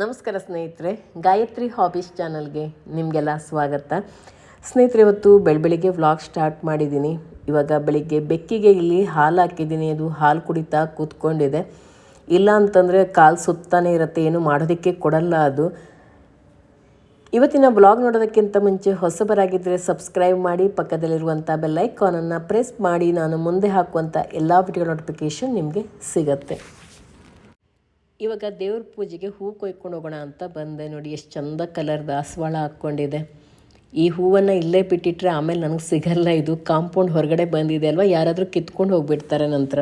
ನಮಸ್ಕಾರ ಸ್ನೇಹಿತರೆ, ಗಾಯತ್ರಿ ಹಾಬೀಸ್ ಚಾನಲ್ಗೆ ನಿಮಗೆಲ್ಲ ಸ್ವಾಗತ. ಸ್ನೇಹಿತರೆ, ಇವತ್ತು ಬೆಳಬೆಳಿಗ್ಗೆ ವ್ಲಾಗ್ ಸ್ಟಾರ್ಟ್ ಮಾಡಿದ್ದೀನಿ. ಇವಾಗ ಬೆಳಿಗ್ಗೆ ಬೆಕ್ಕಿಗೆ ಇಲ್ಲಿ ಹಾಲು ಹಾಕಿದ್ದೀನಿ. ಅದು ಹಾಲು ಕುಡಿತಾ ಕೂತ್ಕೊಂಡಿದೆ. ಇಲ್ಲ ಅಂತಂದರೆ ಕಾಲು ಸುತ್ತಾನೆ ಇರುತ್ತೆ, ಏನು ಮಾಡೋದಕ್ಕೆ ಕೊಡಲ್ಲ ಅದು. ಇವತ್ತಿನ ಬ್ಲಾಗ್ ನೋಡೋದಕ್ಕಿಂತ ಮುಂಚೆ ಹೊಸಬರಾಗಿದ್ದರೆ ಸಬ್ಸ್ಕ್ರೈಬ್ ಮಾಡಿ ಪಕ್ಕದಲ್ಲಿರುವಂಥ ಬೆಲ್ಲೈಕಾನನ್ನು ಪ್ರೆಸ್ ಮಾಡಿ, ನಾನು ಮುಂದೆ ಹಾಕುವಂಥ ಎಲ್ಲ ವಿಡಿಯೋ ನೋಟಿಫಿಕೇಷನ್ ನಿಮಗೆ ಸಿಗತ್ತೆ. ಇವಾಗ ದೇವ್ರ ಪೂಜೆಗೆ ಹೂ ಕೊಯ್ಕೊಂಡು ಹೋಗೋಣ ಅಂತ ಬಂದೆ ನೋಡಿ, ಎಷ್ಟು ಚಂದ ಕಲರ್ ದಾಸವಾಳ ಹಾಕ್ಕೊಂಡಿದೆ. ಈ ಹೂವನ್ನು ಇಲ್ಲೇ ಬಿಟ್ಟಿಟ್ರೆ ಆಮೇಲೆ ನನಗೆ ಸಿಗಲ್ಲ ಇದು, ಕಾಂಪೌಂಡ್ ಹೊರಗಡೆ ಬಂದಿದೆ ಅಲ್ವಾ, ಯಾರಾದರೂ ಕಿತ್ಕೊಂಡು ಹೋಗ್ಬಿಡ್ತಾರೆ ನಂತರ.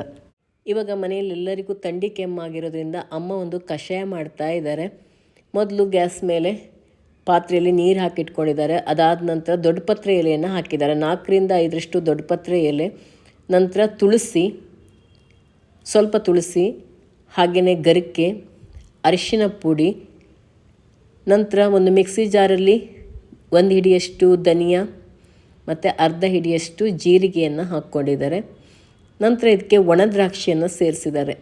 ಇವಾಗ ಮನೆಯಲ್ಲಿ ಎಲ್ಲರಿಗೂ ಥಂಡಿ ಕೆಮ್ಮಾಗಿರೋದ್ರಿಂದ ಅಮ್ಮ ಒಂದು ಕಷಾಯ ಮಾಡ್ತಾ ಇದ್ದಾರೆ. ಮೊದಲು ಗ್ಯಾಸ್ ಮೇಲೆ ಪಾತ್ರೆಯಲ್ಲಿ ನೀರು ಹಾಕಿಟ್ಕೊಂಡಿದ್ದಾರೆ. ಅದಾದ ನಂತರ ದೊಡ್ಡಪತ್ರೆ ಎಲೆಯನ್ನು ಹಾಕಿದ್ದಾರೆ. ನಾಲ್ಕರಿಂದ ಐದರಷ್ಟು ದೊಡ್ಡಪತ್ರೆ ಎಲೆ. ನಂತರ ತುಳಸಿ, ಸ್ವಲ್ಪ ತುಳಸಿ ಹಾಗೆಯೇ ಗರಿಕೆ ಅರಿಶಿನ ಪುಡಿ, ನಂತರ ಒಂದು ಮಿಕ್ಸಿ ಜಾರಲ್ಲಿ ಒಂದು ಹಿಡಿಯಷ್ಟು ಧನಿಯಾ ಮತ್ತು ಅರ್ಧ ಹಿಡಿಯಷ್ಟು ಜೀರಿಗೆಯನ್ನು ಹಾಕ್ಕೊಂಡಿದ್ದಾರೆ. ನಂತರ ಇದಕ್ಕೆ ಒಣ ದ್ರಾಕ್ಷಿಯನ್ನು ಸೇರಿಸಿದ್ದಾರೆ.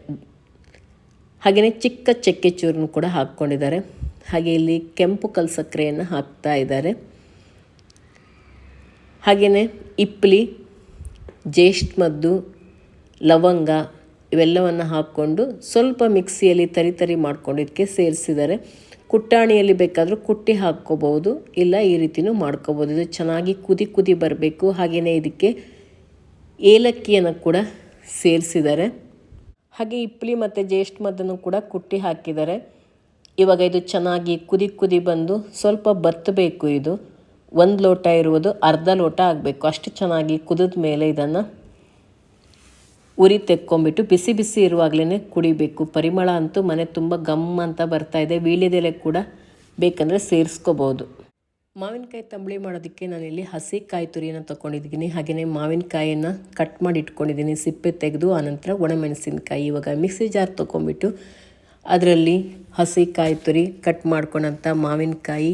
ಹಾಗೆಯೇ ಚಿಕ್ಕ ಚಕ್ಕೆ ಚೂರನ್ನು ಕೂಡ ಹಾಕ್ಕೊಂಡಿದ್ದಾರೆ. ಹಾಗೆ ಇಲ್ಲಿ ಕೆಂಪು ಕಲ್ ಸಕ್ಕರೆಯನ್ನು ಹಾಕ್ತಾ ಇದ್ದಾರೆ. ಹಾಗೆಯೇ ಇಪ್ಪಲಿ ಜ್ಯೇಷ್ಠ ಮದ್ದು, ಲವಂಗ ಇವೆಲ್ಲವನ್ನು ಹಾಕ್ಕೊಂಡು ಸ್ವಲ್ಪ ಮಿಕ್ಸಿಯಲ್ಲಿ ತರಿ ತರಿ ಮಾಡ್ಕೊಂಡು ಇದಕ್ಕೆ ಸೇರಿಸಿದರೆ ಕುಟ್ಟಾಣಿಯಲ್ಲಿ ಬೇಕಾದರೂ ಕುಟ್ಟಿ ಹಾಕ್ಕೋಬೋದು, ಇಲ್ಲ ಈ ರೀತಿಯೂ ಮಾಡ್ಕೋಬೋದು. ಇದು ಚೆನ್ನಾಗಿ ಕುದಿ ಕುದಿ ಬರಬೇಕು. ಹಾಗೆಯೇ ಇದಕ್ಕೆ ಏಲಕ್ಕಿಯನ್ನು ಕೂಡ ಸೇರಿಸಿದ್ದಾರೆ ಹಾಗೆ ಇಪ್ಪಲಿ ಮತ್ತು ಜ್ಯೇಷ್ಠ ಮದ್ದನ್ನು ಕೂಡ ಕುಟ್ಟಿ ಹಾಕಿದ್ದಾರೆ ಇವಾಗ ಇದು ಚೆನ್ನಾಗಿ ಕುದಿ ಕುದಿ ಬಂದು ಸ್ವಲ್ಪ ಬತ್ತಬೇಕು ಇದು ಒಂದು ಲೋಟ ಇರುವುದು ಅರ್ಧ ಲೋಟ ಆಗಬೇಕು. ಅಷ್ಟು ಚೆನ್ನಾಗಿ ಕುದಿದ ಮೇಲೆ ಇದನ್ನು ಉರಿ ತೆಕ್ಕೊಂಬಿಟ್ಟು ಬಿಸಿ ಬಿಸಿ ಇರುವಾಗಲೇ ಕುಡಿಬೇಕು. ಪರಿಮಳ ಅಂತೂ ಮನೆ ತುಂಬ ಗಮ್ ಅಂತ ಬರ್ತಾ ಇದೆ. ವೀಳ್ಯದೆಲೆ ಕೂಡ ಬೇಕಂದರೆ ಸೇರಿಸ್ಕೋಬೋದು. ಮಾವಿನಕಾಯಿ ತಂಬಳಿ ಮಾಡೋದಕ್ಕೆ ನಾನಿಲ್ಲಿ ಹಸಿ ಕಾಯಿ ತುರಿಯನ್ನು ತೊಗೊಂಡಿದ್ದೀನಿ ಹಾಗೆಯೇ ಮಾವಿನಕಾಯಿಯನ್ನು ಕಟ್ ಮಾಡಿ ಇಟ್ಕೊಂಡಿದ್ದೀನಿ ಸಿಪ್ಪೆ ತೆಗೆದು, ಆನಂತರ ಒಣಮೆಣಸಿನಕಾಯಿ ಇವಾಗ ಮಿಕ್ಸಿ ಜಾರ್ ತೊಗೊಂಬಿಟ್ಟು ಅದರಲ್ಲಿ ಹಸಿ ಕಾಯಿ ತುರಿ ಕಟ್ ಮಾಡ್ಕೊಂಡಂಥ ಮಾವಿನಕಾಯಿ,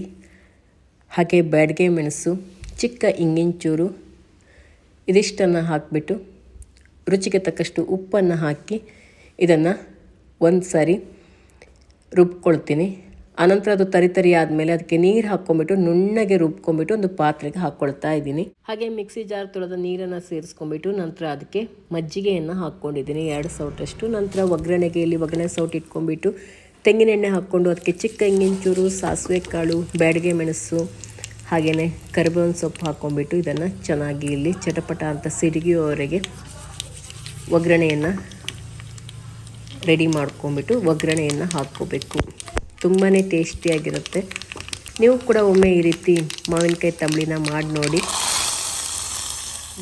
ಹಾಗೆ ಬ್ಯಾಡ್ಗೆ ಮೆಣಸು, ಚಿಕ್ಕ ಇಂಗಿನ ಚೂರು, ಇದಿಷ್ಟನ್ನು ಹಾಕಿಬಿಟ್ಟು ರುಚಿಗೆ ತಕ್ಕಷ್ಟು ಉಪ್ಪನ್ನು ಹಾಕಿ ಇದನ್ನು ಒಂದು ಸಾರಿ ರುಬ್ಕೊಳ್ತೀನಿ. ಆನಂತರ ಅದು ತರಿ ತರಿ ಆದಮೇಲೆ ಅದಕ್ಕೆ ನೀರು ಹಾಕ್ಕೊಂಬಿಟ್ಟು ನುಣ್ಣಗೆ ರುಬ್ಕೊಂಬಿಟ್ಟು ಒಂದು ಪಾತ್ರೆಗೆ ಹಾಕ್ಕೊಳ್ತಾ ಇದ್ದೀನಿ. ಹಾಗೆ ಮಿಕ್ಸಿ ಜಾರ್ ತೊಳೆದ ನೀರನ್ನು ಸೇರಿಸ್ಕೊಂಬಿಟ್ಟು ನಂತರ ಅದಕ್ಕೆ ಮಜ್ಜಿಗೆಯನ್ನು ಹಾಕ್ಕೊಂಡಿದ್ದೀನಿ. ಎರಡು ಸೌಟಷ್ಟು. ನಂತರ ಒಗ್ಗರಣೆಗೆ ಇಲ್ಲಿ ಒಗ್ಗರಣೆ ಸೌಟ್ ಇಟ್ಕೊಂಡ್ಬಿಟ್ಟು ತೆಂಗಿನೆಣ್ಣೆ ಹಾಕ್ಕೊಂಡು ಅದಕ್ಕೆ ಚಿಕ್ಕ ಇಂಗಿಂಚೂರು ಸಾಸಿವೆ ಕಾಳು, ಬ್ಯಾಡಿಗೆ ಮೆಣಸು ಹಾಗೆಯೇ ಕರಿಬೇವಿನ ಸೊಪ್ಪು ಹಾಕ್ಕೊಂಬಿಟ್ಟು ಇದನ್ನು ಚೆನ್ನಾಗಿ ಇಲ್ಲಿ ಚಟಪಟ ಅಂತ ಸಿಡಿಗೆಯವರೆಗೆ ಒಗ್ಗರಣೆಯನ್ನು ರೆಡಿ ಮಾಡ್ಕೊಂಬಿಟ್ಟು ಒಗ್ಗರಣೆಯನ್ನು ಹಾಕ್ಕೋಬೇಕು. ತುಂಬಾ ಟೇಸ್ಟಿಯಾಗಿರುತ್ತೆ. ನೀವು ಕೂಡ ಒಮ್ಮೆ ಈ ರೀತಿ ಮಾವಿನಕಾಯಿ ತಂಬಳಿನ ಮಾಡಿ ನೋಡಿ.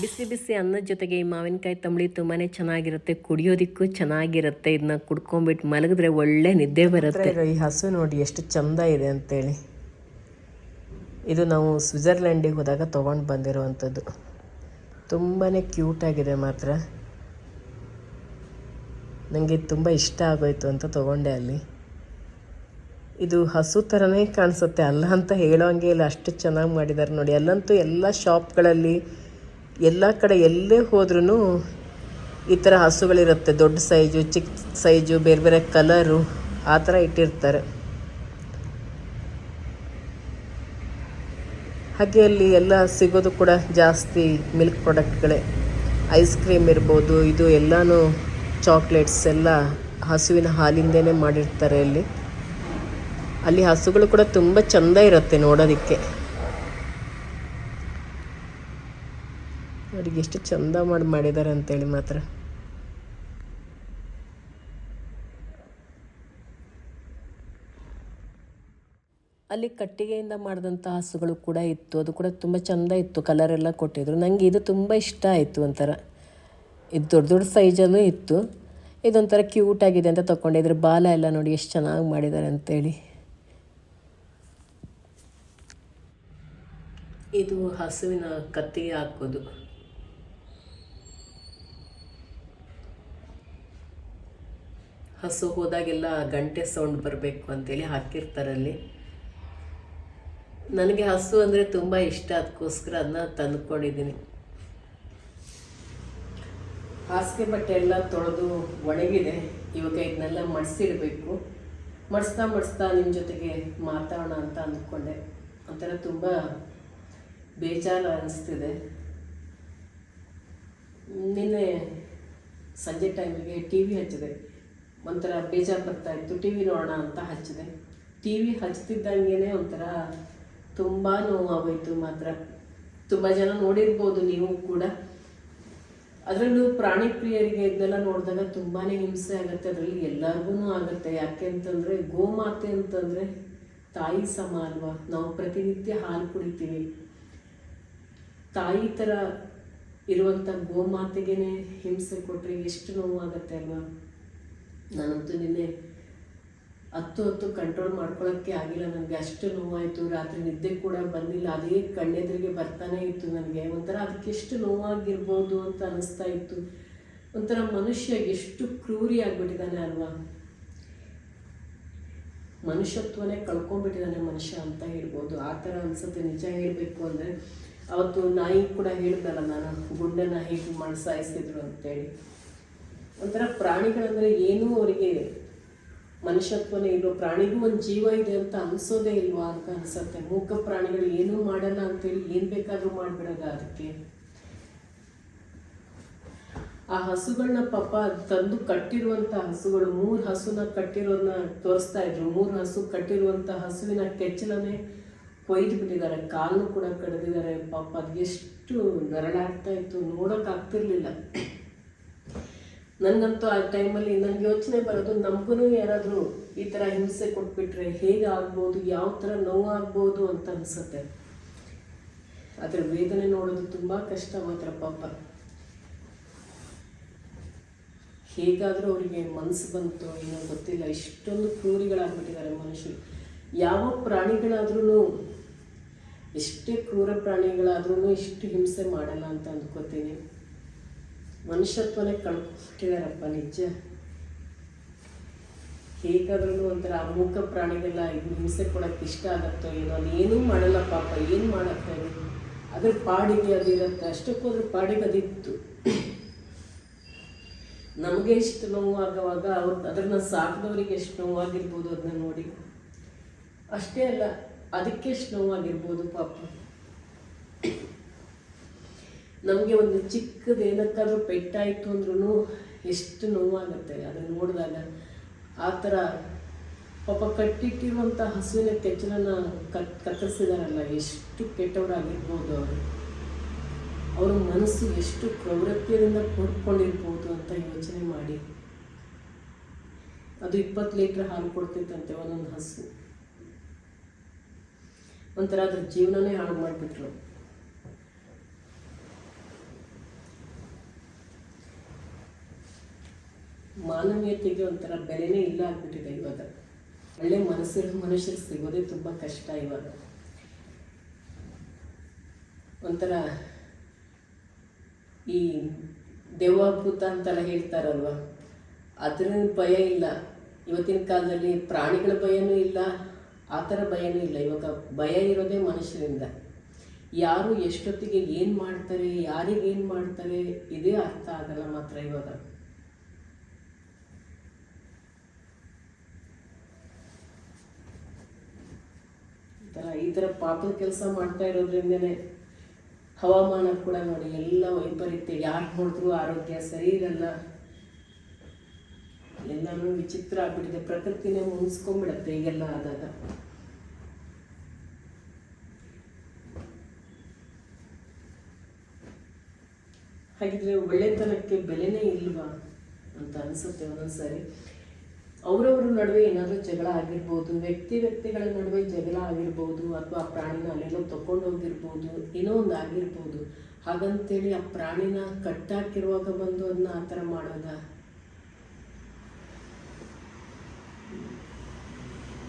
ಬಿಸಿ ಬಿಸಿ ಅನ್ನದ ಜೊತೆಗೆ ಈ ಮಾವಿನಕಾಯಿ ತಂಬಳಿ ತುಂಬಾ ಚೆನ್ನಾಗಿರುತ್ತೆ. ಕುಡಿಯೋದಕ್ಕೂ ಚೆನ್ನಾಗಿರುತ್ತೆ. ಇದನ್ನ ಕುಡ್ಕೊಂಬಿಟ್ಟು ಮಲಗಿದ್ರೆ ಒಳ್ಳೆ ನಿದ್ದೆ ಬರುತ್ತೆ. ಈ ಹಸು ನೋಡಿ ಎಷ್ಟು ಚಂದ ಇದೆ ಅಂತೇಳಿ. ಇದು ನಾವು ಸ್ವಿಟ್ಜರ್ಲ್ಯಾಂಡಿಗೆ ಹೋದಾಗ ತೊಗೊಂಡು ಬಂದಿರುವಂಥದ್ದು. ತುಂಬಾ ಕ್ಯೂಟಾಗಿದೆ ಮಾತ್ರ. ನನಗೆ ತುಂಬ ಇಷ್ಟ ಆಗೋಯ್ತು ಅಂತ ತೊಗೊಂಡೆ ಅಲ್ಲಿ. ಇದು ಹಸು ಥರನೇ ಕಾಣಿಸುತ್ತೆ, ಅಲ್ಲ ಅಂತ ಹೇಳೋಂಗೆ ಇಲ್ಲ. ಅಷ್ಟು ಚೆನ್ನಾಗಿ ಮಾಡಿದ್ದಾರೆ ನೋಡಿ. ಅಲ್ಲಂತೂ ಎಲ್ಲ ಶಾಪ್ಗಳಲ್ಲಿ, ಎಲ್ಲ ಕಡೆ ಎಲ್ಲೇ ಹೋದ್ರೂ ಈ ಥರ ಹಸುಗಳಿರುತ್ತೆ. ದೊಡ್ಡ ಸೈಜು ಚಿಕ್ಕ ಸೈಜು, ಬೇರೆ ಬೇರೆ ಕಲರು, ಆ ಥರ ಇಟ್ಟಿರ್ತಾರೆ. ಹಾಗೆ ಅಲ್ಲಿ ಎಲ್ಲ ಸಿಗೋದು ಕೂಡ ಜಾಸ್ತಿ ಮಿಲ್ಕ್ ಪ್ರಾಡಕ್ಟ್ಗಳೇ. ಐಸ್ ಕ್ರೀಮ್ ಇರ್ಬೋದು, ಇದು ಎಲ್ಲನೂ ಚಾಕ್ಲೇಟ್ಸ್ ಎಲ್ಲ ಹಸುವಿನ ಹಾಲಿಂದನೇ ಮಾಡಿರ್ತಾರೆ ಅಲ್ಲಿ. ಅಲ್ಲಿ ಹಸುಗಳು ಕೂಡ ತುಂಬ ಚೆಂದ ಇರುತ್ತೆ ನೋಡೋದಕ್ಕೆ. ಅವ್ರಿಗೆ ಎಷ್ಟು ಚಂದ ಮಾಡಿ ಮಾಡಿದ್ದಾರೆ ಅಂತೇಳಿ ಮಾತ್ರ. ಅಲ್ಲಿ ಕಟ್ಟಿಗೆಯಿಂದ ಮಾಡಿದಂಥ ಹಸುಗಳು ಕೂಡ ಇತ್ತು. ಅದು ಕೂಡ ತುಂಬ ಚಂದ ಇತ್ತು. ಕಲರೆಲ್ಲ ಕೊಟ್ಟಿದ್ರು. ನನಗೆ ಇದು ತುಂಬ ಇಷ್ಟ ಆಯಿತು ಒಂಥರ. ಇದು ದೊಡ್ಡ ದೊಡ್ಡ ಸೈಜಲ್ಲೂ ಇತ್ತು. ಇದೊಂಥರ ಕ್ಯೂಟ್ ಆಗಿದೆ ಅಂತ ಇದ್ರ ಬಾಲ ಎಲ್ಲ ನೋಡಿ ಎಷ್ಟು ಚೆನ್ನಾಗಿ ಮಾಡಿದ್ದಾರೆ ಅಂತೇಳಿ. ಇದು ಹಸುವಿನ ಕತ್ತಿಗೆ ಹಾಕೋದು. ಹಸು ಹೋದಾಗೆಲ್ಲ ಗಂಟೆ ಸೌಂಡ್ ಬರಬೇಕು ಅಂತೇಳಿ ಹಾಕಿರ್ತಾರಲ್ಲಿ ನನಗೆ ಹಸು ಅಂದರೆ ತುಂಬ ಇಷ್ಟ. ಅದಕ್ಕೋಸ್ಕರ ಅದನ್ನ ತಂದುಕೊಂಡಿದ್ದೀನಿ. ಹಾಸಿಗೆ ಬಟ್ಟೆ ಎಲ್ಲ ತೊಳೆದು ಒಣಗಿದೆ. ಇವಾಗ ಇದನ್ನೆಲ್ಲ ಮಡಿಸಿಡಬೇಕು. ಮಡಿಸ್ತಾ ಮಡಿಸ್ತಾ ನಿಮ್ಮ ಜೊತೆಗೆ ಮಾತಾಡೋಣ ಅಂತ ಅಂದ್ಕೊಂಡೆ. ಒಂಥರ ತುಂಬ ಬೇಜಾರು ಅನಿಸ್ತಿದೆ. ನಿನ್ನೆ ಸಂಜೆ ಟೈಮಿಗೆ ಟಿ ವಿ ಹಚ್ಚಿದೆ. ಒಂಥರ ಬೇಜಾರು ಬರ್ತಾ ಇತ್ತು. ಟಿ ವಿ ನೋಡೋಣ ಅಂತ ಹಚ್ಚಿದೆ. ಟಿ ವಿ ಹಚ್ತಿದ್ದಂಗೆ ಒಂಥರ ತುಂಬ ನೋವಾಗೋಯ್ತು ಮಾತ್ರ. ತುಂಬ ಜನ ನೋಡಿರ್ಬೋದು ನೀವು ಕೂಡ. ಅದರಲ್ಲೂ ಪ್ರಾಣಿ ಪ್ರಿಯರಿಗೆ ಇದೆಲ್ಲ ನೋಡಿದಾಗ ತುಂಬಾ ಹಿಂಸೆ ಆಗುತ್ತೆ, ಅದರಲ್ಲಿ ಎಲ್ಲರಿಗೂ ಆಗುತ್ತೆ. ಯಾಕೆ ಅಂತಂದರೆ, ಗೋಮಾತೆ ಅಂತಂದರೆ ತಾಯಿ ಸಮ ಅಲ್ವಾ? ನಾವು ಪ್ರತಿನಿತ್ಯ ಹಾಲು ಕುಡಿತೀವಿ. ತಾಯಿ ಥರ ಇರುವಂಥ ಗೋಮಾತೆಗೇನೆ ಹಿಂಸೆ ಕೊಟ್ಟರೆ ಎಷ್ಟು ನೋವಾಗುತ್ತೆ ಅಲ್ವಾ? ನಾನಂತೂ ನಿನ್ನೆ ಹತ್ತು ಹತ್ತು ಕಂಟ್ರೋಲ್ ಮಾಡ್ಕೊಳ್ಳೋಕ್ಕೆ ಆಗಿಲ್ಲ. ನನಗೆ ಅಷ್ಟು ನೋವಾಯಿತು. ರಾತ್ರಿ ನಿದ್ದೆ ಕೂಡ ಬಂದಿಲ್ಲ. ಅದೇ ಕಣ್ಣೆದುರಿಗೆ ಬರ್ತಾನೆ ಇತ್ತು ನನಗೆ. ಒಂಥರ ಅದಕ್ಕೆ ಎಷ್ಟು ನೋವಾಗಿರ್ಬೋದು ಅಂತ ಅನಿಸ್ತಾ ಇತ್ತು. ಒಂಥರ ಮನುಷ್ಯ ಎಷ್ಟು ಕ್ರೂರಿ ಆಗಿಬಿಟ್ಟಿದ್ದಾನೆ ಅಲ್ವಾ? ಮನುಷ್ಯತ್ವನೇ ಕಳ್ಕೊಂಡ್ಬಿಟ್ಟಿದ್ದಾನೆ ಮನುಷ್ಯ ಅಂತ ಹೇಳ್ಬೋದು. ಆ ಥರ ಅನಿಸುತ್ತೆ. ನಿಜ ಹೇಳಬೇಕು ಅಂದರೆ ಅವತ್ತು ನಾಯಿ ಕೂಡ ಹೇಳ್ದಲ್ಲ ನಾನು ಗುಂಡನ್ನು ಹೇಗೆ ಮಾಡಿ ಅಂತೇಳಿ. ಒಂಥರ ಪ್ರಾಣಿಗಳಂದರೆ ಏನೂ ಅವರಿಗೆ ಮನುಷ್ಯತ್ವನೇ ಇಲ್ವೋ ಪ್ರಾಣಿಗೂ ಒಂದು ಜೀವ ಇದೆ ಅಂತ ಅನ್ಸೋದೇ ಇಲ್ವಾ ಅಂತ ಅನ್ಸುತ್ತೆ. ಮೂಕ ಪ್ರಾಣಿಗಳು ಏನೂ ಮಾಡಲ್ಲ ಅಂತೇಳಿ ಏನು ಬೇಕಾದರೂ ಮಾಡಿಬಿಡೋದ ಅದಕ್ಕೆ. ಆ ಹಸುಗಳನ್ನ ಪಾಪ ತಂದು ಕಟ್ಟಿರುವಂಥ ಹಸುಗಳು, ಮೂರು ಹಸುನ ಕಟ್ಟಿರೋದನ್ನ ತೋರಿಸ್ತಾ ಇದ್ರು. ಮೂರು ಹಸು ಕಟ್ಟಿರುವಂಥ ಹಸುವಿನ ಕೆಚ್ಚಲನೇ ಕೊಯ್ದು ಬಿಟ್ಟಿದ್ದಾರೆ. ಕಾಲು ಕೂಡ ಕಡಿದಿದ್ದಾರೆ. ಪಾಪ ಎಷ್ಟು ನರಳಾಗ್ತಾ ಇತ್ತು. ನೋಡೋಕ್ಕಾಗ್ತಿರ್ಲಿಲ್ಲ ನನಗಂತೂ ಆ ಟೈಮಲ್ಲಿ ನನಗೆ ಯೋಚನೆ ಬರೋದು ನಮಗೂ ಯಾರಾದರೂ ಈ ಥರ ಹಿಂಸೆ ಕೊಟ್ಬಿಟ್ರೆ ಹೇಗೆ ಆಗ್ಬೋದು, ಯಾವ ಥರ ನೋವಾಗ್ಬೋದು ಅಂತ ಅನಿಸುತ್ತೆ. ಅದರ ವೇದನೆ ನೋಡೋದು ತುಂಬ ಕಷ್ಟ ಮಾತ್ರ ಪಾಪ. ಹೇಗಾದರೂ ಅವರಿಗೆ ಮನಸ್ಸು ಬಂತು, ಏನೋ ಗೊತ್ತಿಲ್ಲ. ಇಷ್ಟೊಂದು ಕ್ರೂರಿಗಳಾಗ್ಬಿಟ್ಟಿದ್ದಾರೆ ಮನುಷ್ಯರು. ಯಾವ ಪ್ರಾಣಿಗಳಾದ್ರೂ ಎಷ್ಟೇ ಕ್ರೂರ ಪ್ರಾಣಿಗಳಾದ್ರೂ ಇಷ್ಟು ಹಿಂಸೆ ಮಾಡಲ್ಲ ಅಂತ ಅಂದ್ಕೋತೀನಿ. ಮನುಷ್ಯತ್ವನೇ ಕಳ್ಕೊಟ್ಟಿದಾರಪ್ಪ ನಿಜ. ಹೇಗಾದ್ರೂ ಒಂಥರ ಅಮೂಕ ಪ್ರಾಣಿಗೆಲ್ಲ ಹಿಂಸೆ ಕೊಡೋಕ್ಕೆ ಇಷ್ಟ ಆಗತ್ತೋ ಏನೋ ಏನೂ ಮಾಡಲ್ಲ ಪಾಪ, ಏನು ಮಾಡತ್ತೆ ಅದು? ಅದ್ರ ಪಾಡಿಗೆ ಅದಿರುತ್ತೆ ಅಷ್ಟಕ್ಕೋದ್ರ ಪಾಡಿಗೆ ಅದಿತ್ತು ನಮಗೆ ಎಷ್ಟು ನೋವು ಆಗುವಾಗ ಅವ್ರು ಅದನ್ನ ಸಾಕಿದವರಿಗೆ ಎಷ್ಟು ನೋವಾಗಿರ್ಬೋದು ಅದನ್ನ ನೋಡಿ. ಅಷ್ಟೇ ಅಲ್ಲ, ಅದಕ್ಕೆ ಎಷ್ಟು ನೋವಾಗಿರ್ಬೋದು ಪಾಪ. ನಮಗೆ ಒಂದು ಚಿಕ್ಕದು ಏನಕ್ಕಾದ್ರೂ ಪೆಟ್ಟಾಯಿತು ಅಂದ್ರೂ ಎಷ್ಟು ನೋವಾಗುತ್ತೆ. ಅದನ್ನು ನೋಡಿದಾಗ ಆ ಥರ ಪಾಪ ಕಟ್ಟಿಟ್ಟಿರುವಂಥ ಹಸುವಿನ ಕೆಚ್ಚಲನ್ನ ಕತ್ ಕತ್ತರಿಸಿದಾರಲ್ಲ, ಎಷ್ಟು ಕೆಟ್ಟವರಾಗಿರ್ಬೋದು ಅವರು. ಅವರ ಮನಸ್ಸು ಎಷ್ಟು ಪ್ರವೃತ್ತಿಯಿಂದ ಕೊಡ್ಕೊಂಡಿರ್ಬೋದು ಅಂತ ಯೋಚನೆ ಮಾಡಿ. ಅದು ಇಪ್ಪತ್ತು ಲೀಟ್ರ್ ಹಾಲು ಕೊಡ್ತಿತ್ತಂತೆ ಒಂದೊಂದು ಹಸು. ಒಂಥರ ಅದ್ರ ಜೀವನನೇ ಹಾಳು ಮಾಡಿಬಿಟ್ರು. ಮಾನವೀಯತೆಗೆ ಒಂಥರ ಬೆಲೆನೇ ಇಲ್ಲ ಆಗ್ಬಿಟ್ಟಿದೆ ಇವಾಗ. ಒಳ್ಳೆ ಮನಸ್ಸಿರೋ ಮನುಷ್ಯರು ಸಿಗೋದೇ ತುಂಬ ಕಷ್ಟ ಇವಾಗ. ಒಂಥರ ಈ ದೆವ್ವಭೂತ ಅಂತೆಲ್ಲ ಹೇಳ್ತಾರಲ್ವ? ಅದ್ರ ಭಯ ಇಲ್ಲ. ಇವತ್ತಿನ ಕಾಲದಲ್ಲಿ ಪ್ರಾಣಿಗಳ ಭಯನೂ ಇಲ್ಲ, ಆ ಥರ ಭಯನೂ ಇಲ್ಲ. ಇವಾಗ ಭಯ ಇರೋದೇ ಮನುಷ್ಯರಿಂದ. ಯಾರು ಎಷ್ಟೊತ್ತಿಗೆ ಏನು ಮಾಡ್ತಾರೆ, ಯಾರಿಗೆ ಏನು ಮಾಡ್ತಾರೆ, ಇದೇ ಅರ್ಥ ಆಗಲ್ಲ ಮಾತ್ರ ಇವಾಗ. ಈ ಥರ ಪಾಪದ ಕೆಲಸ ಮಾಡ್ತಾ ಇರೋದ್ರಿಂದನೇ ಹವಾಮಾನ ಕೂಡ ನೋಡಿ ಎಲ್ಲ ವೈಪರೀತ್ಯ, ಯಾರು ನೋಡಿದ್ರು ಆರೋಗ್ಯ ಸರಿ ಇರಲ್ಲ. ಎಲ್ಲನೂ ವಿಚಿತ್ರ ಆಗ್ಬಿಟ್ಟಿದೆ. ಪ್ರಕೃತಿನೇ ಮುಗಿಸ್ಕೊಂಡ್ಬಿಡತ್ತೆ ಈಗೆಲ್ಲ ಆದಾಗ. ಹಾಗಿದ್ರೆ ಒಳ್ಳೆತನಕ್ಕೆ ಬೆಲೆನೇ ಇಲ್ವಾ ಅಂತ ಅನ್ಸುತ್ತೆ ಒಂದೊಂದ್ಸರಿ. ಅವರವ್ರ ನಡುವೆ ಏನಾದರೂ ಜಗಳ ಆಗಿರ್ಬೋದು, ವ್ಯಕ್ತಿ ವ್ಯಕ್ತಿಗಳ ನಡುವೆ ಜಗಳ ಆಗಿರ್ಬೋದು ಅಥವಾ ಆ ಪ್ರಾಣಿನ ಅಲ್ಲೆಲ್ಲೋ ತಗೊಂಡೋಗಿರ್ಬೋದು ಏನೋ ಒಂದು ಆಗಿರ್ಬೋದು, ಹಾಗಂತೇಳಿ ಆ ಪ್ರಾಣಿನ ಕಟ್ಟಾಕಿರುವಾಗ ಬಂದು ಅದನ್ನ ಆ ಥರ ಮಾಡೋದ?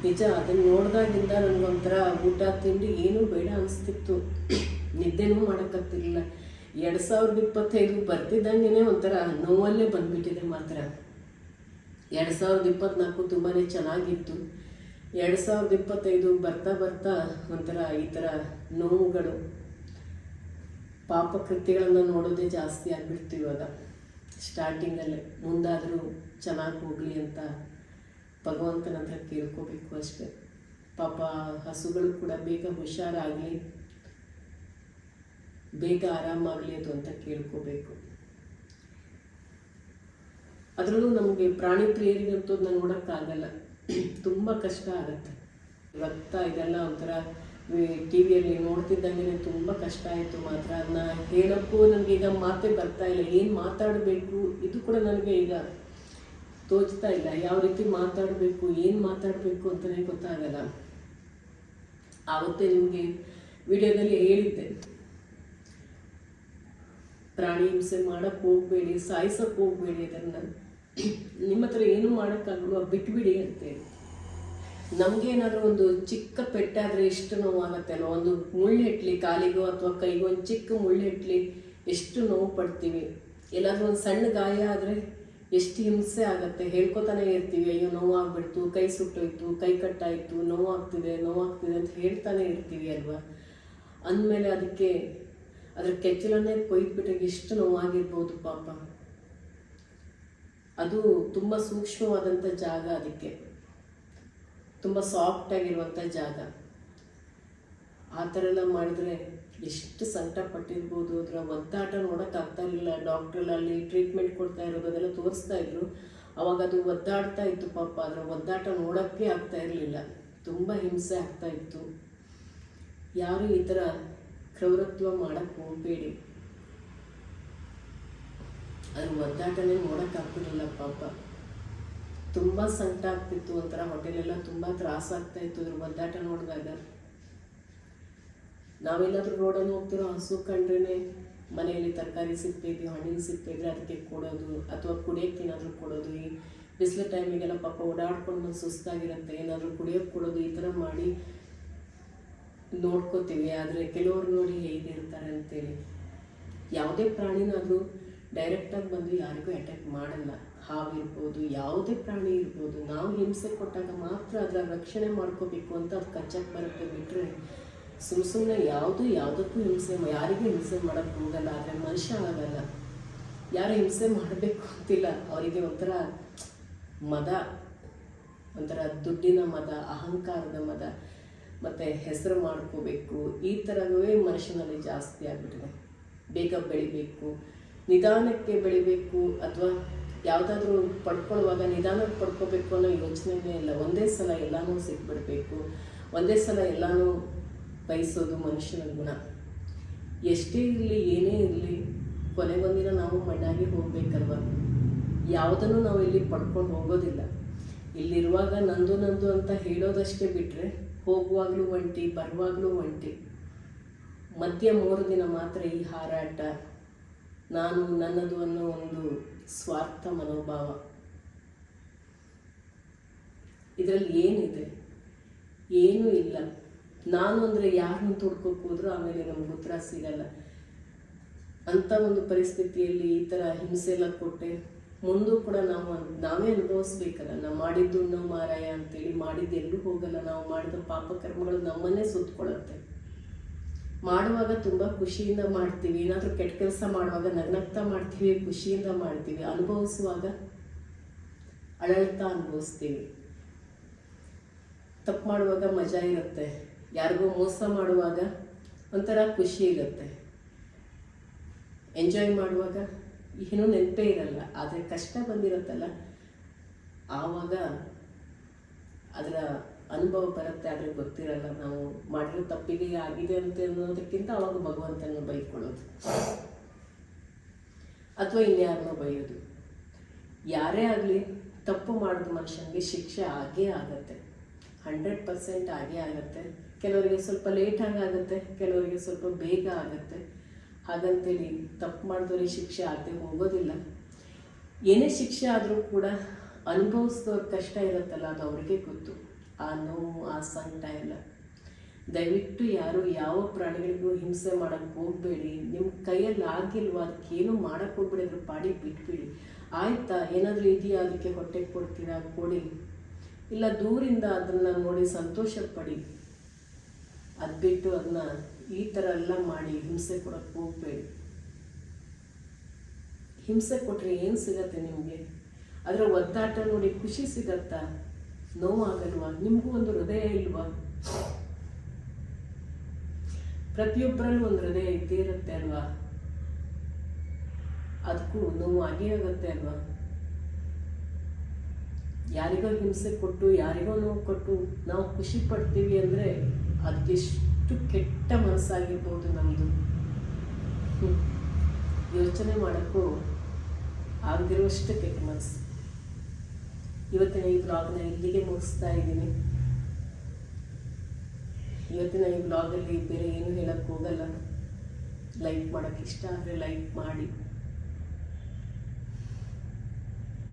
ನಿಜ ಅದನ್ನ ನೋಡಿದಾಗಿಂದ ನನಗೊಂಥರ ಊಟ, ತಿಂಡಿ ಏನೂ ಬೇಡ ಅನಿಸ್ತಿತ್ತು. ನಿದ್ದೆನೂ ಮಾಡೋಕ್ಕಾಗ್ತಿರ್ಲಿಲ್ಲ ಎರಡು ಸಾವಿರದ ಇಪ್ಪತ್ತೈದು ಬರ್ತಿದ್ದಂಗೆ ಒಂಥರ ನೋವಲ್ಲೇ ಬಂದ್ಬಿಟ್ಟಿದೆ ಮಾತ್ರ. ಎರಡು ಸಾವಿರದ ಇಪ್ಪತ್ನಾಲ್ಕು ತುಂಬಾ ಚೆನ್ನಾಗಿತ್ತು. ಎರಡು ಸಾವಿರದ ಇಪ್ಪತ್ತೈದು ಬರ್ತಾ ಬರ್ತಾ ಒಂಥರ ಈ ಥರ ನೋವುಗಳು, ಪಾಪಕೃತ್ಯಗಳನ್ನು ನೋಡೋದೇ ಜಾಸ್ತಿ ಆಗಿಬಿಡ್ತು ಇವಾಗ. ಸ್ಟಾರ್ಟಿಂಗಲ್ಲೇ ಮುಂದಾದರೂ ಚೆನ್ನಾಗಿ ಹೋಗಲಿ ಅಂತ ಭಗವಂತನ ಹತ್ರ ಕೇಳ್ಕೋಬೇಕು ಅಷ್ಟೇ. ಪಾಪ ಹಸುಗಳು ಕೂಡ ಬೇಗ ಹುಷಾರಾಗಲಿ, ಬೇಗ ಆರಾಮಾಗಲಿ ಅದು ಅಂತ ಕೇಳ್ಕೋಬೇಕು. ಅದರಲ್ಲೂ ನಮಗೆ ಪ್ರಾಣಿ ಪ್ರಿಯರಿಗಂತೂ ನಾನು ನೋಡೋಕ್ಕಾಗಲ್ಲ. ತುಂಬ ಕಷ್ಟ ಆಗುತ್ತೆ. ರಕ್ತ ಇದೆಲ್ಲ ಒಂಥರ ಟಿ ವಿಯಲ್ಲಿ ನೋಡ್ತಿದ್ದಂಗೆ ತುಂಬ ಕಷ್ಟ ಆಯಿತು ಮಾತ್ರ. ಅದನ್ನ ಹೇಳೋಕ್ಕೂ ನನಗೆ ಈಗ ಮಾತೇ ಬರ್ತಾ ಇಲ್ಲ. ಏನು ಮಾತಾಡಬೇಕು? ಇದು ಕೂಡ ನನಗೆ ಈಗ ತೋಚ್ತಾ ಇಲ್ಲ. ಯಾವ ರೀತಿ ಮಾತಾಡಬೇಕು, ಏನು ಮಾತಾಡಬೇಕು ಅಂತಲೇ ಗೊತ್ತಾಗಲ್ಲ. ಆವತ್ತೇ ನಿಮಗೆ ವಿಡಿಯೋದಲ್ಲಿ ಹೇಳಿದ್ದೆ. ಪ್ರಾಣಿ ಹಿಂಸೆ ಮಾಡೋಕ್ಕೆ ಹೋಗಬೇಡಿ ಸಾಯಿಸಕ್ಕೆ ಹೋಗಬೇಡಿ ಅದನ್ನು ನಿಮ್ಮ ಹತ್ರ ಏನು ಮಾಡೋಕ್ಕಾಗಲ್ವ ಬಿಟ್ಬಿಡಿ ಅಂತೇಳಿ ನಮಗೇನಾದರೂ ಒಂದು ಚಿಕ್ಕ ಪೆಟ್ಟಾದರೆ ಎಷ್ಟು ನೋವಾಗುತ್ತೆ ಅಲ್ವ ಒಂದು ಮುಳ್ಳು ಇಟ್ಲಿ ಕಾಲಿಗೋ ಅಥವಾ ಕೈಗೋ ಒಂದು ಚಿಕ್ಕ ಮುಳ್ಳು ಇಟ್ಲಿ ಎಷ್ಟು ನೋವು ಪಡ್ತೀವಿ. ಎಲ್ಲಾದರೂ ಒಂದು ಸಣ್ಣ ಗಾಯ ಆದರೆ ಎಷ್ಟು ಹಿಂಸೆ ಆಗುತ್ತೆ. ಹೇಳ್ಕೊತಾನೆ ಇರ್ತೀವಿ, ಅಯ್ಯೋ, ನೋವಾಗ್ಬಿಡ್ತು, ಕೈ ಸುಟ್ಟೋಯ್ತು, ಕೈ ಕಟ್ಟಾಯಿತು, ನೋವಾಗ್ತಿದೆ ನೋವಾಗ್ತಿದೆ ಅಂತ ಹೇಳ್ತಾನೆ ಇರ್ತೀವಿ ಅಲ್ವಾ? ಅಂದಮೇಲೆ ಅದಕ್ಕೆ, ಅದ್ರ ಕೆಚ್ಚಲನ್ನೇ ಕೊಯ್ದುಬಿಟ್ಟಾಗ ಎಷ್ಟು ನೋವಾಗಿರ್ಬೋದು ಪಾಪ. ಅದು ತುಂಬ ಸೂಕ್ಷ್ಮವಾದಂಥ ಜಾಗ ಅದಕ್ಕೆ. ತುಂಬ ಸಾಫ್ಟ್ ಆಗಿರುವಂಥ ಜಾಗ. ಆ ಥರ ಎಲ್ಲ ಮಾಡಿದ್ರೆ ಎಷ್ಟು ಸಂಕಟ ಪಟ್ಟಿರ್ಬೋದು ಅದರ ಒದ್ದಾಟ ನೋಡೋಕೆ ಆಗ್ತಾ ಇರಲಿಲ್ಲ. ಡಾಕ್ಟ್ರಲ್ಲಿ ಅಲ್ಲಿ ಟ್ರೀಟ್ಮೆಂಟ್ ಕೊಡ್ತಾ ಇರೋದು ಅದೆಲ್ಲ ತೋರಿಸ್ತಾ ಇದ್ರು. ಅವಾಗ ಅದು ಒದ್ದಾಡ್ತಾ ಇತ್ತು ಪಾಪ. ಅದರ ಒದ್ದಾಟ ನೋಡೋಕ್ಕೆ ಆಗ್ತಾ ಇರಲಿಲ್ಲ. ತುಂಬ ಹಿಂಸೆ ಆಗ್ತಾ ಇತ್ತು. ಯಾರು ಈ ಥರ ಕ್ರೌರತ್ವ ಮಾಡೋಕ್ಕೆ ಹೋಗಬೇಡಿ. ಅದ್ರ ಒದ್ದಾಟನೇ ನೋಡೋಕ್ಕಾಗ್ತಿರಲಿಲ್ಲ, ಪಾಪ. ತುಂಬ ಸಂಕಟ ಆಗ್ತಿತ್ತು ಒಂಥರ ಹೊಟ್ಟೆಲೆಲ್ಲ ತುಂಬ ತ್ರಾಸ ಆಗ್ತಾ ಇತ್ತು ಅದ್ರ ಒದ್ದಾಟ ನೋಡಿದಾಗ. ನಾವೆಲ್ಲಾದರೂ ರೋಡಲ್ಲಿ ಹೋಗ್ತಿರೋ ಹಸು ಕಂಡ್ರೇ ಮನೆಯಲ್ಲಿ ತರಕಾರಿ ಸಿಗ್ತಾಯಿದ್ವಿ, ಹಣ್ಣಿನ ಸಿಗ್ತಾಯಿದ್ರೆ ಅದಕ್ಕೆ ಕೊಡೋದು ಅಥವಾ ಕುಡಿಯೋಕ್ಕೆ ಏನಾದರೂ ಕೊಡೋದು. ಈ ಬಿಸಿಲು ಟೈಮಿಗೆಲ್ಲ ಪಾಪ ಓಡಾಡ್ಕೊಂಡು ಸುಸ್ತಾಗಿರುತ್ತೆ, ಏನಾದರೂ ಕುಡಿಯೋಕೆ ಕೊಡೋದು, ಈ ಥರ ಮಾಡಿ ನೋಡ್ಕೋತೀವಿ. ಆದರೆ ಕೆಲವರು ನೋಡಿ ಹೇಗಿರ್ತಾರೆ ಅಂತೇಳಿ. ಯಾವುದೇ ಪ್ರಾಣಿನಾದರೂ ಡೈರೆಕ್ಟಾಗಿ ಬಂದು ಯಾರಿಗೂ ಅಟ್ಯಾಕ್ ಮಾಡಲ್ಲ. ಹಾವಿರ್ಬೋದು, ಯಾವುದೇ ಪ್ರಾಣಿ ಇರ್ಬೋದು, ನಾವು ಹಿಂಸೆ ಕೊಟ್ಟಾಗ ಮಾತ್ರ ಅದರ ರಕ್ಷಣೆ ಮಾಡ್ಕೋಬೇಕು ಅಂತ ಅದು ಕಚ್ಚಕ್ಕೆ ಬರುತ್ತೆ ಬಿಟ್ಟರೆ ಸುಮ್ಮ ಸುಮ್ಮನೆ ಯಾವುದು ಯಾವುದಕ್ಕೂ ಹಿಂಸೆ ಯಾರಿಗೂ ಹಿಂಸೆ ಮಾಡೋಕ್ಕೆ ಹೋಗಲ್ಲ, ಆದರೆ ಮನುಷ್ಯ ಆಗಲ್ಲ. ಯಾರು ಹಿಂಸೆ ಮಾಡಬೇಕು ಅಂತಿಲ್ಲ. ಅವರಿಗೆ ಒಂಥರ ಮದ, ಒಂಥರ ದುಡ್ಡಿನ ಮದ, ಅಹಂಕಾರದ ಮದ, ಮತ್ತು ಹೆಸರು ಮಾಡ್ಕೋಬೇಕು. ಈ ಥರವೇ ಮನುಷ್ಯನಲ್ಲಿ ಜಾಸ್ತಿ ಆಗಿಬಿಟ್ಟಿದೆ. ಬೇಗ ಬೆಳಿಬೇಕು. ನಿಧಾನಕ್ಕೆ ಬೆಳಿಬೇಕು ಅಥವಾ ಯಾವುದಾದ್ರೂ ಪಡ್ಕೊಳ್ಳುವಾಗ ನಿಧಾನಕ್ಕೆ ಪಡ್ಕೋಬೇಕು ಅನ್ನೋ ಯೋಚನೆನೇ ಇಲ್ಲ. ಒಂದೇ ಸಲ ಎಲ್ಲನೂ ಸಿಕ್ಬಿಡ್ಬೇಕು. ಒಂದೇ ಸಲ ಎಲ್ಲನೂ ಬಯಸೋದು ಮನುಷ್ಯನ ಗುಣ. ಎಷ್ಟೇ ಇರಲಿ, ಏನೇ ಇರಲಿ, ಕೊನೆ ಕೊನೆಗೊಂದಿನ ನಾವು ಮಣ್ಣಾಗಿ ಹೋಗ್ಬೇಕಲ್ವ? ಯಾವುದನ್ನು ನಾವು ಇಲ್ಲಿ ಪಡ್ಕೊಂಡು ಹೋಗೋದಿಲ್ಲ. ಇಲ್ಲಿರುವಾಗ ನಂದು ನಂದು ಅಂತ ಹೇಳೋದಷ್ಟೇ ಬಿಟ್ಟರೆ ಹೋಗುವಾಗಲೂ ಒಂಟಿ, ಬರುವಾಗಲೂ ಒಂಟಿ. ಮಧ್ಯ ಮೂರು ದಿನ ಮಾತ್ರ ಈ ಹಾರಾಟ ನಾನು ನನ್ನದು ಅನ್ನೋ ಒಂದು ಸ್ವಾರ್ಥ ಮನೋಭಾವ. ಇದರಲ್ಲಿ ಏನಿದೆ? ಏನೂ ಇಲ್ಲ. ನಾನು ಅಂದರೆ ಯಾರನ್ನು ತೊಡ್ಕೋಕೆ ಹೋದ್ರು ಆಮೇಲೆ ನಮ್ಗೆ ಉತ್ತರ ಸಿಗಲ್ಲ. ಅಂಥ ಒಂದು ಪರಿಸ್ಥಿತಿಯಲ್ಲಿ ಈ ಥರ ಹಿಂಸೆ ಎಲ್ಲ ಕೊಟ್ಟೆ. ಮುಂದೂ ಕೂಡ ನಾವು ನಾವೇ ಅನುಭವಿಸ್ಬೇಕಲ್ಲ. ನಾವು ಮಾಡಿದ್ದು ನಾವು ಮಾರಾಯ ಅಂತೇಳಿ ಮಾಡಿದ್ದು ಎಲ್ಲೂ ಹೋಗಲ್ಲ. ನಾವು ಮಾಡಿದ ಪಾಪ ಕರ್ಮಗಳು ನಮ್ಮನ್ನೇ ಸುತ್ತಕೊಳ್ಳುತ್ತೆ ಮಾಡುವಾಗ ತುಂಬ ಖುಷಿಯಿಂದ ಮಾಡ್ತೀವಿ. ಏನಾದರೂ ಕೆಟ್ಟ ಕೆಲಸ ಮಾಡುವಾಗ ನಗ್ನಗ್ತಾ ಮಾಡ್ತೀವಿ, ಖುಷಿಯಿಂದ ಮಾಡ್ತೀವಿ. ಅನುಭವಿಸುವಾಗ ಅಳಳ್ತಾ ಅನುಭವಿಸ್ತೀವಿ. ತಪ್ಪು ಮಾಡುವಾಗ ಮಜಾ ಇರುತ್ತೆ. ಯಾರಿಗೂ ಮೋಸ ಮಾಡುವಾಗ ಒಂಥರ ಖುಷಿ ಇರುತ್ತೆ. ಎಂಜಾಯ್ ಮಾಡುವಾಗ ಏನೂ ನೆನಪೇ ಇರಲ್ಲ. ಆದರೆ ಕಷ್ಟ ಬಂದಿರುತ್ತಲ್ಲ. ಆವಾಗ ಅದರ ಅನುಭವ ಬರುತ್ತೆ, ಆದರೆ ಗೊತ್ತಿರಲ್ಲ ನಾವು ಮಾಡಿರೋ ತಪ್ಪಿಗೆ ಆಗಿದೆ ಅಂತ ಅನ್ನೋದಕ್ಕಿಂತ ಅವಾಗ ಭಗವಂತನ ಬೈಕೊಳ್ಳೋದು. ಅಥವಾ ಇನ್ಯಾರನ್ನೋ ಬೈಯೋದು. ಯಾರೇ ಆಗಲಿ ತಪ್ಪು ಮಾಡಿದ ಮನುಷ್ಯನಿಗೆ ಶಿಕ್ಷೆ ಆಗೇ ಆಗತ್ತೆ. ಹಂಡ್ರೆಡ್ ಪರ್ಸೆಂಟ್ ಆಗೇ ಆಗುತ್ತೆ. ಕೆಲವರಿಗೆ ಸ್ವಲ್ಪ ಲೇಟ್ ಆಗುತ್ತೆ, ಕೆಲವರಿಗೆ ಸ್ವಲ್ಪ ಬೇಗ ಆಗುತ್ತೆ. ಹಾಗಂತೇಳಿ ತಪ್ಪು ಮಾಡಿದವ್ರಿಗೆ ಶಿಕ್ಷೆ ಆಗದೆ ಹೋಗೋದಿಲ್ಲ. ಏನೇ ಶಿಕ್ಷೆ ಆದರೂ ಕೂಡ ಅನುಭವಿಸಿದವ್ರ ಕಷ್ಟ ಇರುತ್ತಲ್ಲ ಅದು ಅವರಿಗೆ ಗೊತ್ತು. ಆ ನೋವು ಆ ಸಂಕಟ ಎಲ್ಲ ದಯವಿಟ್ಟು ಯಾರು ಯಾವ ಪ್ರಾಣಿಗಳಿಗೂ ಹಿಂಸೆ ಮಾಡೋಕ್ಕೆ ಹೋಗಬೇಡಿ. ನಿಮ್ಮ ಕೈಯಲ್ಲಿ ಆಗಿಲ್ವ, ಅದಕ್ಕೇನು ಮಾಡೋಕ್ಕೆ ಹೋಗ್ಬೇಡಿ, ಅದ್ರ ಪಾಡಿ ಬಿಟ್ಬಿಡಿ. ಆಯ್ತಾ, ಏನಾದರೂ ಇದೆಯಾ, ಅದಕ್ಕೆ ಹೊಟ್ಟೆ ಕೊಡ್ತೀರಾ, ಕೊಡಿ. ಇಲ್ಲ, ದೂರಿಂದ ಅದನ್ನು ನೋಡಿ ಸಂತೋಷ ಪಡಿ. ಅದು ಬಿಟ್ಟು ಅದನ್ನ ಈ ಥರ ಎಲ್ಲ ಮಾಡಿ ಹಿಂಸೆ ಕೊಡೋಕ್ಕೆ ಹೋಗಬೇಡಿ. ಹಿಂಸೆ ಕೊಟ್ಟರೆ ಏನು ಸಿಗತ್ತೆ ನಿಮಗೆ? ಅದರ ಒದ್ದಾಟ ನೋಡಿ ಖುಷಿ ಸಿಗತ್ತಾ? ನೋವಾಗಲ್ವಾ? ನಿಮಗೂ ಒಂದು ಹೃದಯ ಇಲ್ವಾ? ಪ್ರತಿಯೊಬ್ಬರಲ್ಲೂ ಒಂದು ಹೃದಯ ಇದ್ದೇ ಇರುತ್ತೆ ಅಲ್ವಾ? ಅದಕ್ಕೂ ನೋವಾಗಿ ಆಗೇ ಆಗುತ್ತೆ ಅಲ್ವಾ? ಯಾರಿಗೋ ಹಿಂಸೆ ಕೊಟ್ಟು, ಯಾರಿಗೋ ನೋವು ಕೊಟ್ಟು ನಾವು ಖುಷಿ ಪಡ್ತೀವಿ ಅಂದರೆ ಅದೆಷ್ಟು ಕೆಟ್ಟ ಮನಸ್ಸಾಗಿರ್ಬೋದು ನಮ್ಮದು ಯೋಚನೆ ಮಾಡೋಕ್ಕೂ ಆಗದಿರುವಷ್ಟು ಕೆಟ್ಟ ಮನಸ್ಸು. ಇವತ್ತಿನ ಈ ಬ್ಲಾಗ್ನ ಇಲ್ಲಿಗೆ ಮುಗಿಸ್ತಾ ಇದ್ದೀನಿ. ಇವತ್ತಿನ ಈ ಬ್ಲಾಗಲ್ಲಿ ಬೇರೆ ಏನು ಹೇಳಕ್ಕೆ ಹೋಗಲ್ಲ ಲೈಕ್ ಮಾಡೋಕ್ಕೆ ಇಷ್ಟ ಆದರೆ ಲೈಕ್ ಮಾಡಿ.